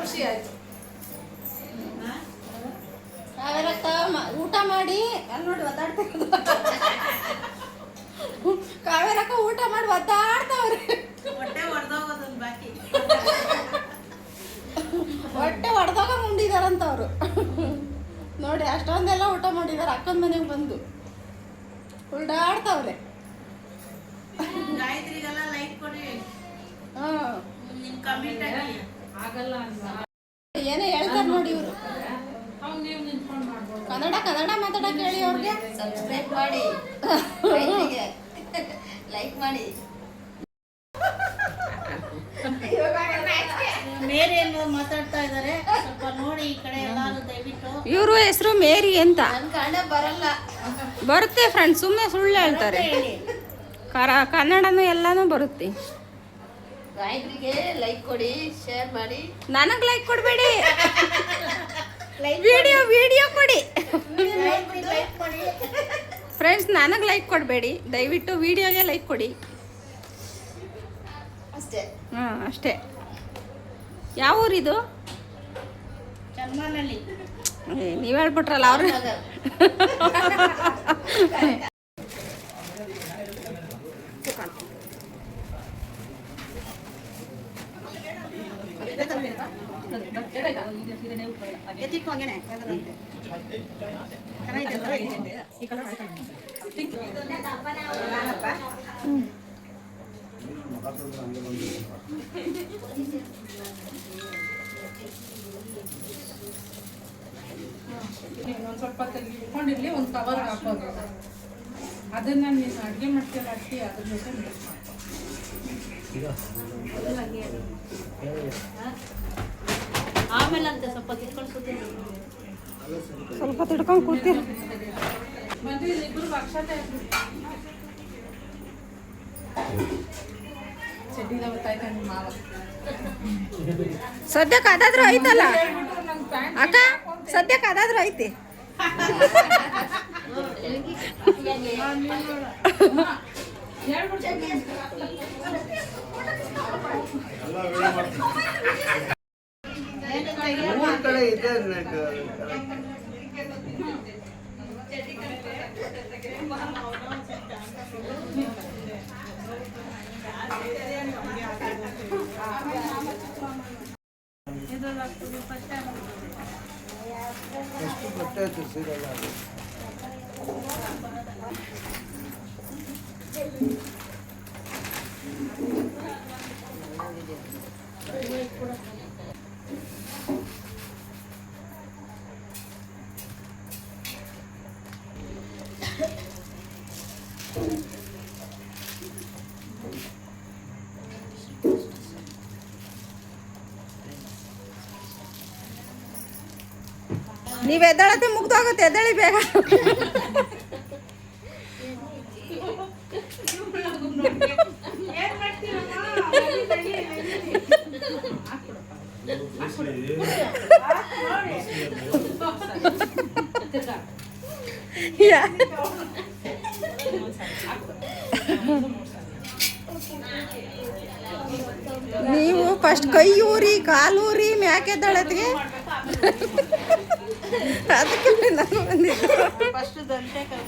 ಖುಷಿ ಆಯ್ತು. ಕಾವೇರಕ್ಕ ಊಟ ಮಾಡಿ ಅಲ್ಲಿ ನೋಡಿ ಒದ್ದಾಡ್ತಿರೋದು. ಕಾವೇರಕ್ಕ ಊಟ ಮಾಡಿ ಒದ್ದಾಡ್ತಾವ್ರಿ. ಹೊಟ್ಟೆ ಹೊಡೆದೋಗೋದೊಂದು ಬಾಕಿ. ಹೊಟ್ಟೆ ಹೊಡೆದಾಗ ಉಂಡಿದಾರಂತವ್ರು ನೋಡಿ ಅಷ್ಟೊಂದೆಲ್ಲ ಊಟ ಮಾಡಿದಾರೆ ಅಕ್ಕನ ಮನೆಗೆ ಬಂದು. ಉಲ್ಡಾಡ್ತಾವ್ರೆ ಗಾಯತ್ರಿಗೆಲ್ಲ ಲೈಕ್ ಕೊಡಿ. ಹಾಂ. ನಿಮ್ಮ ಕಮೆಂಟ್ ಹಾಕಿ ಆಗಲ್ಲ ಏನೇ ಹೇಳ್ತಾರೆ ನೋಡಿ ಇವರು. ಕನ್ನಡ ಕನ್ನಡ ಮಾತಾಡಕ್ಕೆ ಹೇಳಿ ಅವ್ರಿಗೆ. ಸಬ್ಸ್ಕ್ರೈಬ್ ಮಾಡಿ. ಲೈಕ್ ಮಾಡಿ. ಮೇರಿ ಏನೋ ಮಾತಾಡ್ತಾ ಇದಾರೆ. ಸ್ವಲ್ಪ ನೋಡಿ ಈ ಕಡೆ ಎಲ್ಲಾರು ದಯವಿಟ್ಟು. ಇವರು ಹೆಸರು ಮೇರಿ ಅಂತ. ಕನ್ನಡ ಬರಲ್ಲ. ಬರುತ್ತೆ ಫ್ರೆಂಡ್ಸ್ ಸುಮ್ಮನೆ ಸುಳ್ಳು ಹೇಳ್ತಾರೆ. ಹೇಳಿ. ಕರ ಕನ್ನಡನೂ ಎಲ್ಲಾನು ಬರುತ್ತೆ. ಗಾಯತ್ರಿಗೆ ಲೈಕ್ ಕೊಡಿ ಶೇರ್ ಮಾಡಿ. ನನಗೆ ಲೈಕ್ ಕೊಡಬೇಡಿ. ವಿಡಿಯೋ ವಿಡಿಯೋ ಕೊಡಿ. ಫ್ರೆಂಡ್ಸ್ ನನಗೆ ಲೈಕ್ ಕೊಡಬೇಡಿ. ದಯವಿಟ್ಟು ವಿಡಿಯೋಗೆ ಲೈಕ್ ಕೊಡಿ. ಅಷ್ಟೇ. ಹಾಂ ಅಷ್ಟೇ. ಯಾವ ಊರಿದು? ನೀವು ಹೇಳ್ಬಿಟ್ರಲ್ಲ ಅವ್ರು. ನಗರ್. ಒಂದು ಸ್ವಲ್ಪ ತೆಗಿ ಇಟ್ಕೊಂಡಿರಲಿ ಒಂದು ಕವರ್ ಹಾಕೋದು. ಅದನ್ನ ನೀನು ಅಡುಗೆ ಮಾಡ್ತೀಯಲ್ಲ ಹಾಕಿ ಅದ್ರ ಜೊತೆ ಮಿಕ್ಸ್ ಮಾಡ್ಕೊ ಸ್ವಲ್ಪ ತಿಡ್ಕೊಂಡು ಕೂತೀರಿ. ಸದ್ಯಕ್ಕೆ ಅದಾದ್ರೂ ಐತಲ್ಲ ಅಕ್ಕ ಸದ್ಯಕ್ಕೆ ಅದಾದ್ರೂ ಐತಿ ಮೂರ್ ಕಡೆ ಇದೆ ನನಗೆ. ಎಷ್ಟು ಬಟ್ಟೆ ಆಯ್ತು ಸಿಗಲ್ಲ ನೀವು ಎದ್ದೇಳತ್ತೆ ಮುಗ್ದೋಗುತ್ತೆ ಎದ್ದೇಳಿ ಬೇಗ. ನೀವು ಫಸ್ಟ್ ಕೈ ಊರಿ ಕಾಲು ಊರಿ ಮ್ಯಾಕೆ ಎದ್ದಾಳತ್ಗೆ. ಅದಕ್ಕೆ ನಾನು ಬಂದಿದ್ದು. ಫಸ್ಟ್ ದಂತೆ ಕೈ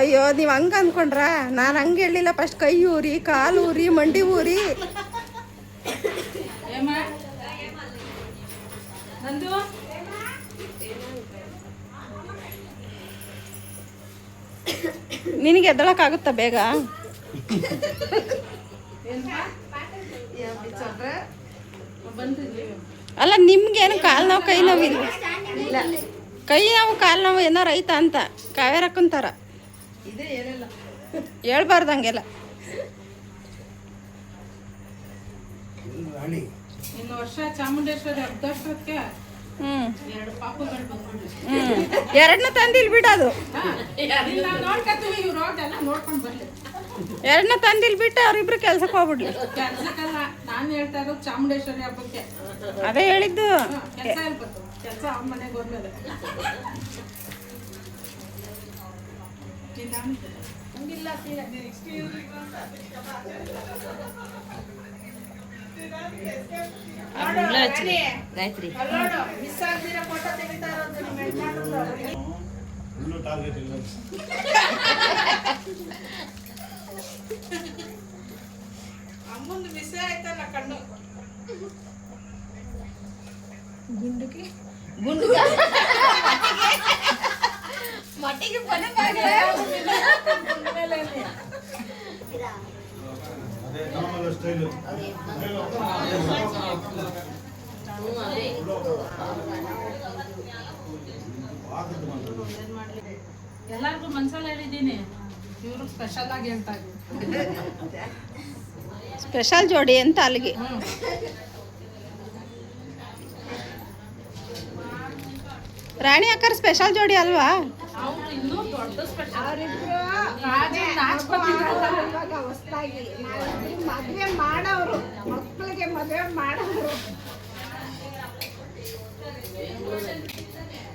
ಅಯ್ಯೋ ನೀವು ಹಂಗೆ ಅಂದ್ಕೊಂಡ್ರ ನಾನು ಹಂಗೆ ಹೇಳಿಲ್ಲ. ಫಸ್ಟ್ ಕೈ ಊರಿ ಕಾಲು ಊರಿ ಮಂಡಿ ಊರಿ. ಏಮ್ಮ ನಂದು? ನಿನಗೆ ಎದ್ದಳಕ್ಕಾಗುತ್ತಾ ಬೇಗ? ಬಂದ್ರಿ ಅಲ್ಲ ನಿಮ್ಗೇನು ಕಾಲು ನೋವು ಕೈ ನೋವು ಇಲ್ಲ ಇಲ್ಲ. ಕೈ ನೋವು ಕಾಲು ನೋವು ಏನಾರು ಐತಾ ಅಂತ ಕಾವೇರಕ್ಕಂತಾರ ಹೇಳ್ಬಾರ್ದು ಹೇಳ್ಬಾರ್ದಂಗೆಲ್ಲ. ಇನ್ನು ವರ್ಷ ಚಾಮುಂಡೇಶ್ವರಿ ಎರಡನ್ನ ತಂದಿಲ್ ಬಿಡೋದು ಎರಡನ್ನ ತಂದಿಲ್ ಬಿಟ್ಟು ಅವ್ರಿಬ್ರು ಕೆಲ್ಸಕ್ಕೆ ಹೋಗ್ಬಿಡ್ಲಿ. ನಾನು ಹೇಳ್ತಾ ಇರೋದು ಚಾಮುಂಡೇಶ್ವರಿ ಹಬ್ಬಕ್ಕೆ. ಅದೇ ಹೇಳಿದ್ದು. ಕೆಲಸ ಕೆಲಸ ಅವ್ರ ಮನೆಗೆ ಹೋದ್ಮೇಲೆ. ಗಾಯತ್ರಿ ಟಾರ್ಗೆಟ್ ಇಲ್ಲ. ಅಮ್ಮಂದು ಮಿಸ್ ಆಯ್ತಲ್ಲ ಕಣ್ಣು ಗುಂಡುಗ ಮಟ್ಟಿಗೆ ಎಲ್ಲರಿಗೂ ಮನ್ಸಲ್ಲಿ ಹೇಳಿದ್ದೀನಿ. ಇವರು ಸ್ಪೆಷಲ್ ಆಗಿ ಹೇಳ್ತಾ ಇದ್ದೀನಿ ಸ್ಪೆಷಲ್ ಜೋಡಿ ಅಂತ ಅಲ್ಲಿಗೆ. ರಾಣಿ ಅಕ್ಕರ್ ಸ್ಪೆಷಲ್ ಜೋಡಿ ಅಲ್ವಾ. ಮದುವೆ ಮಕ್ಕಳಿಗೆ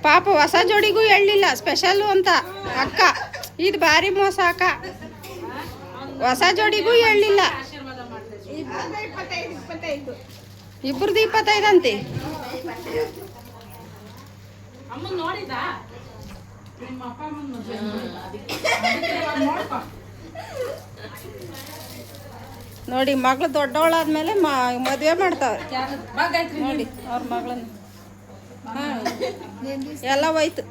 ಪಾಪ ಹೊಸ ಜೋಡಿಗೂ ಹೇಳಲಿಲ್ಲ ಸ್ಪೆಷಲ್ಲು ಅಂತ. ಅಕ್ಕ ಇದು ಭಾರಿ ಮೋಸ ಅಕ್ಕ. ಹೊಸ ಜೋಡಿಗೂ ಹೇಳಲಿಲ್ಲ ಇಬ್ಬರದ್ದು ಇಪ್ಪತ್ತೈದಂತೆ ಅಮ್ಮನ್ ನೋಡಿದ? ನಿಮ್ಮ ಅಪ್ಪ ಅಮ್ಮನ್ ಮದ್ವೆ ನೋಡ್ಕೊ. ನೋಡಿ ಮಗಳು ದೊಡ್ಡವಳಾದ್ಮೇಲೆ ಮದುವೆ ಮಾಡ್ತಾವ್ರೆ ನೋಡಿ ಅವ್ರ ಮಗಳನ್ನ. ಹಾಂ. ಎಲ್ಲ ಹೋಯ್ತು.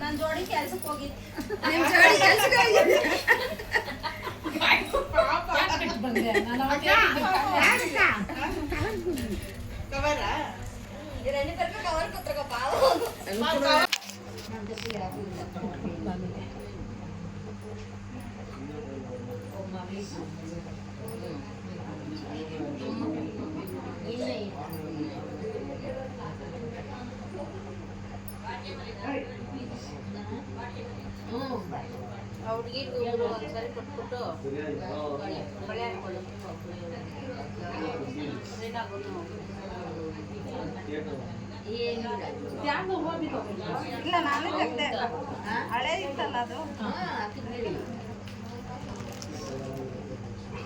ನನ್ನ ಜೋಡಿ ಕೆಲ್ಸಕ್ಕೆ ಹೋಗಿದ್ದೆ ನಿಮ್ಮ ಜೋಡಿ ಕೆಲ್ಸಕ್ಕೆ ಹೋಗಿದ್ದೆ ಬಂದೆ ನಾನು ಕವರ ಕವರ್ ಕವರ್ ಕೊತ್ರಕ ಪಾವ ಹಳೇ ಇವರು ಒಂದ್ಸರಿ ಕೊಟ್ಬಿಟ್ಟು ಬಳೆ ಇಲ್ಲ ಹಳೆ ಇತ್ತಲ್ಲ ಅದು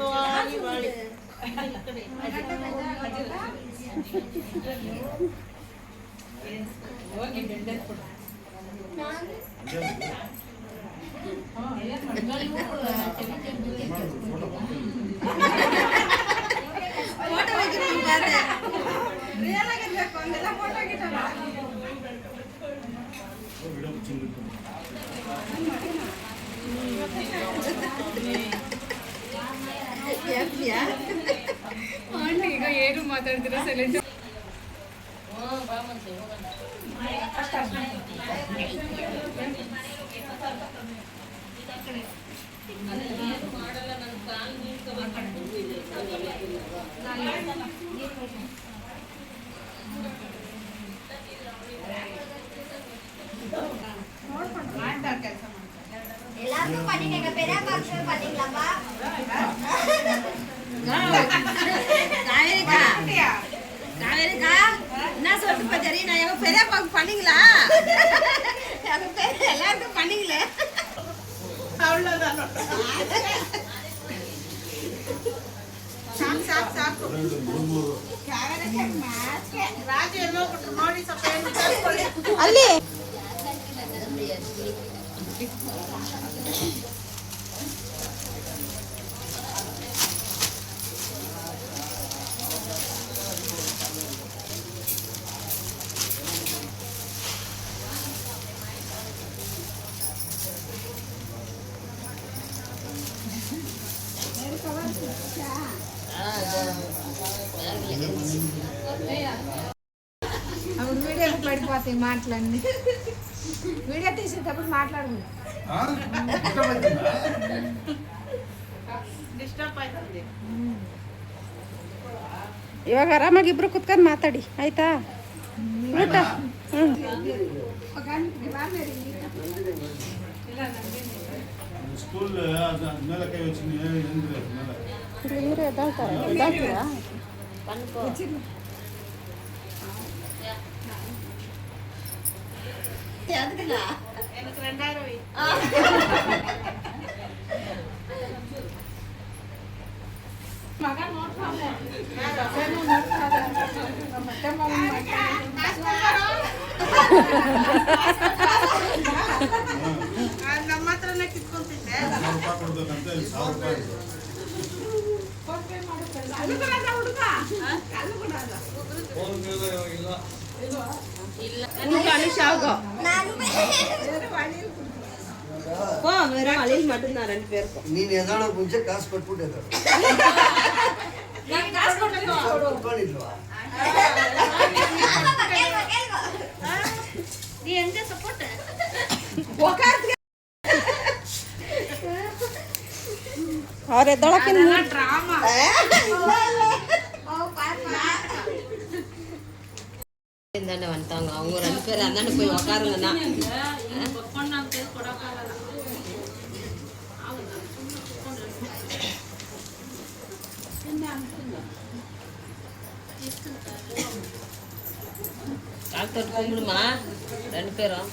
ಭವಾನಿ ಬಾಳಿ. ಹೋಗಿ ಬೆಂಡೆ ಕೊಡು ಹಾ, ಏನು ಮಾತಾಡ್ತೀರ ಸೆಲೆಂಟ್ ಮಾಡಲ್ಲ ಈಗ ಸೈಲೆಂಟ್ ಮಾಡ್ತಾ ಅಲ್ಲಿ. మాటలన్నీ వీడియో తీసేటప్పుడు మాట్లాడుకుంటాం ಡಿಸ್ಟರ್ಬ್ ಆಯ್ತದೆ ಇವಾಗ ಆರಾಮಾಗಿ ಇಬ್ರು ಕುತ್ಕೊಂಡು ಮಾತಾಡಿ ಆಯ್ತಾ ಊಟ ಹ್ಞೂ ಎದ್ದಾಳ್ತೀರಾ எனக்கு ரெண்டாயிரம் வை. ಮಗ ನೋಡ್ತಾನೆ ಆ, ನಮ್ಮ ಹತ್ರನೇ ಕಿತ್ಕೊಂತಿದ್ದೆ ಸಾವಿರ ರೂಪಾಯಿ ಕೊಡ್ಬೇಕಂತ ಇಲ್ಲಿ ಸಾವಿರ ರೂಪಾಯಿ ಇದೆ. போ வெறும் அழில் மட்டும் தான் ரெண்டு பேருக்கும் நீ எதான கொஞ்சம் காசு போட்டு நான் காசு போட்டு பண்ணிட்டு வா. நீ எங்க சப்போர்ட் உட்கார்ந்து அவர் எதோட ட்ராமா பக்கம் தானே வந்துட்டாங்க. அவங்க ரெண்டு பேர் அந்தாண்ட போய் உக்காருங்கண்ணா டாக்டர் கும்பிடுமா? ரெண்டு பேரும்.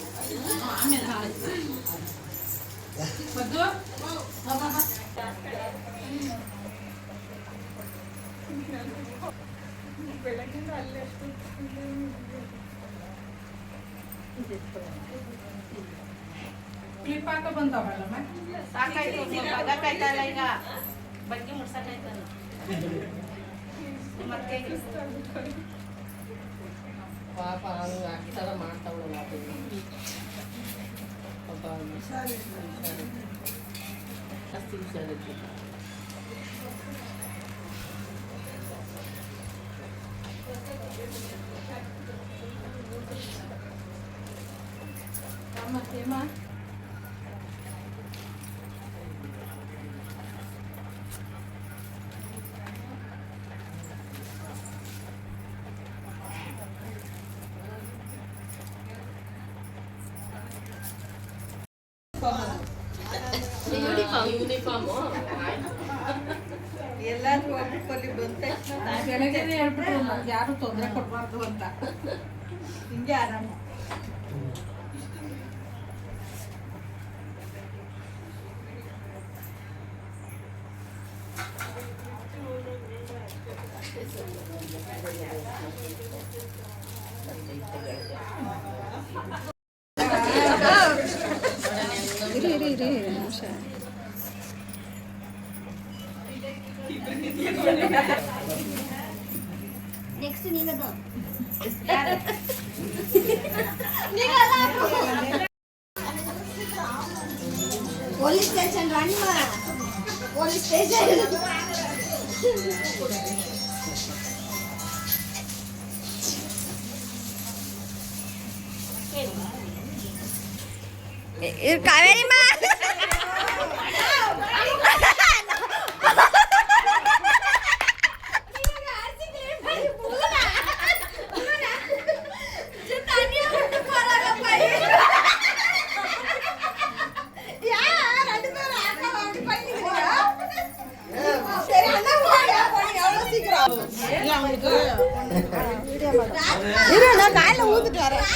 Thank you. ಬೆಳಗಿಂದ ಅಲ್ಲಿ ಅಷ್ಟು ಕ್ಲಿಪ್ ಹಾಕ ಬಂತಾವಲ್ಲ ಸಾಕಾಯ್ತು ಸಾಕಾಯ್ತಲ್ಲ ಈಗ. ಬಗ್ಗಿ ಮುಡ್ಸಕ್ಕಾಯ್ತಲ್ಲ ಮತ್ತೆ ಪಾಪ ಅದು ಹಾಕಿದಾಗ ಮಾಡ್ತಾವಳು ಪಾಪ ಜಾಸ್ತಿ ಹುಷಾರಿರ್ತಿತ್ತು யூனிஃபார்ம் யூனிஃபார்மா ಯೂನಿಫಾರ್ಮು ಎಲ್ಲಾದ್ರೂ ತಕ್ಷಣ ಹೇಳ್ಬಿಟ್ರು ಯಾರು ತೊಂದರೆ ಕೊಡಬಾರ್ದು ಅಂತ. ಹಿಂಗೆ ಆರಾಮ. போலீஸ் ஸ்டேஷன் ரன்மா போலீஸ் ஸ்டேஷன் கவேரிமா இரு நான் காலைல ஊத்திட்டு வரேன்.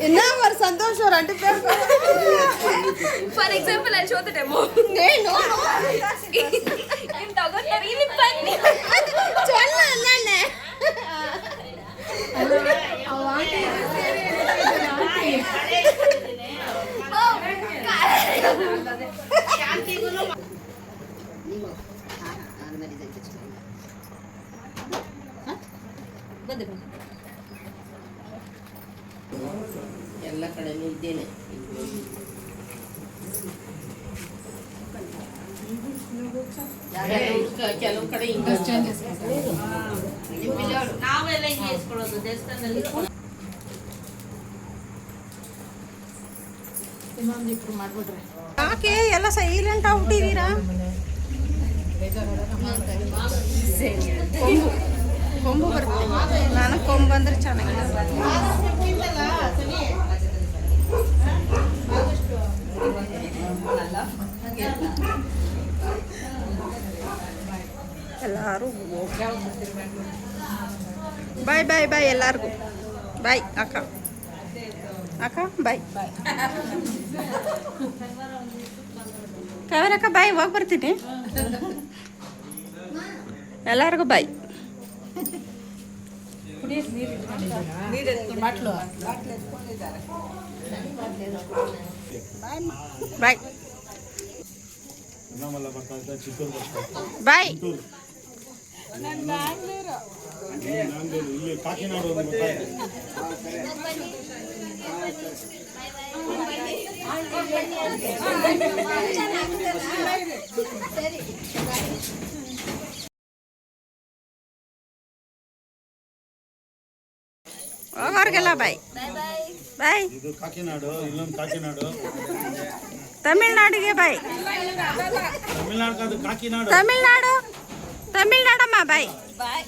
என்ன ஒரு ஃபார் எக்ஸாம்பிள் அடிச்சு வந்துட்டேமோ நோ நோ. ಹಿಂಗೆ ಇಸ್ಕೊಳ್ಳೋದು ದೇವಸ್ಥಾನದಲ್ಲಿ ಯಾಕೆ? ಎಲ್ಲ ಸೈಲೆಂಟ್ ಕೊಂಬು ಬರುತ್ತೆ. ಎಲ್ಲರೂ ಬಾಯ್ ಬಾಯ್ ಬಾಯ್ ಎಲ್ಲರಿಗೂ ಬಾಯ್ ಅಕ್ಕ ಅಕ್ಕ ಬಾಯ್ ಕಾವೇರಕ್ಕ ಬಾಯ್ ಹೋಗಿ ಬರ್ತೀನಿ. ಎಲ್ಲರಿಗೂ ಬಾಯ್ ಬಾಯ್ ಬಾಯ್ ಇಲ್ಲಿ ಕಾಕಿನಾಡ ಹೋಗೋರ್ಗೆಲ್ಲ ಬಾಯ್ ಬಾಯ್ ಇದು ಕಾಕಿನಾಡು ಇಲ್ಲೊಂದು ಕಾಕಿನಾಡು ತಮಿಳ್ನಾಡಿಗೆ ಬಾಯ್ ತಮಿಳ್ನಾಡು ಕಾಕಿನಾಡು ತಮಿಳ್ನಾಡು ತಮಿಳ್ನಾಡಮ್ಮ ಬಾಯ್ ಬಾಯ್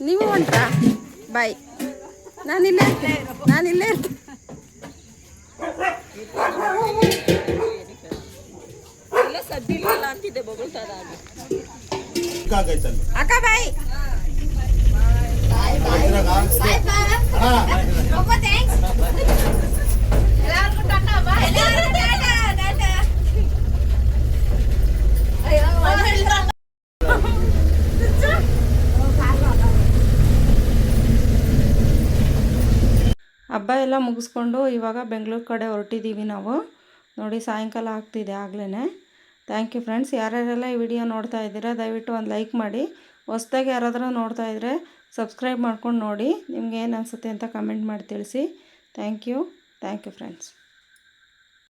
ನೀವು ಹೊಂಟ್ರಾ ಬಾಯ್ ನಾನಿಲ್ಲೇ ಇರ್ತೀನಿ. ನಾನಿಲ್ಲೇ ಇರ್ತೀನಿ. ಅಕ್ಕ ಬಾಯ್ ಬಾಯ್ ಹಾ. ಮುಗಿಸ್ಕೊಂಡು ಇವಾಗ ಬೆಂಗಳೂರು ಕಡೆ ಹೊರಟಿದ್ದೀವಿ ನಾವು. ನೋಡಿ ಸಾಯಂಕಾಲ ಆಗ್ತಿದೆ ಆಗ್ಲೇ ಥ್ಯಾಂಕ್ ಯು ಫ್ರೆಂಡ್ಸ್. ಯಾರ್ಯಾರೆಲ್ಲ ಈ ವಿಡಿಯೋ ನೋಡ್ತಾ ಇದ್ದೀರಾ, ದಯವಿಟ್ಟು ಒಂದು ಲೈಕ್ ಮಾಡಿ. ಹೊಸ್ದಾಗಿ ಯಾರಾದರೂ ನೋಡ್ತಾ ಇದ್ದರೆ ಸಬ್ಸ್ಕ್ರೈಬ್ ಮಾಡ್ಕೊಂಡು ನೋಡಿ. ನಿಮ್ಗೆ ಏನು ಅನಿಸುತ್ತೆ ಅಂತ ಕಮೆಂಟ್ ಮಾಡಿ ತಿಳಿಸಿ. Thank you. Thank you friends.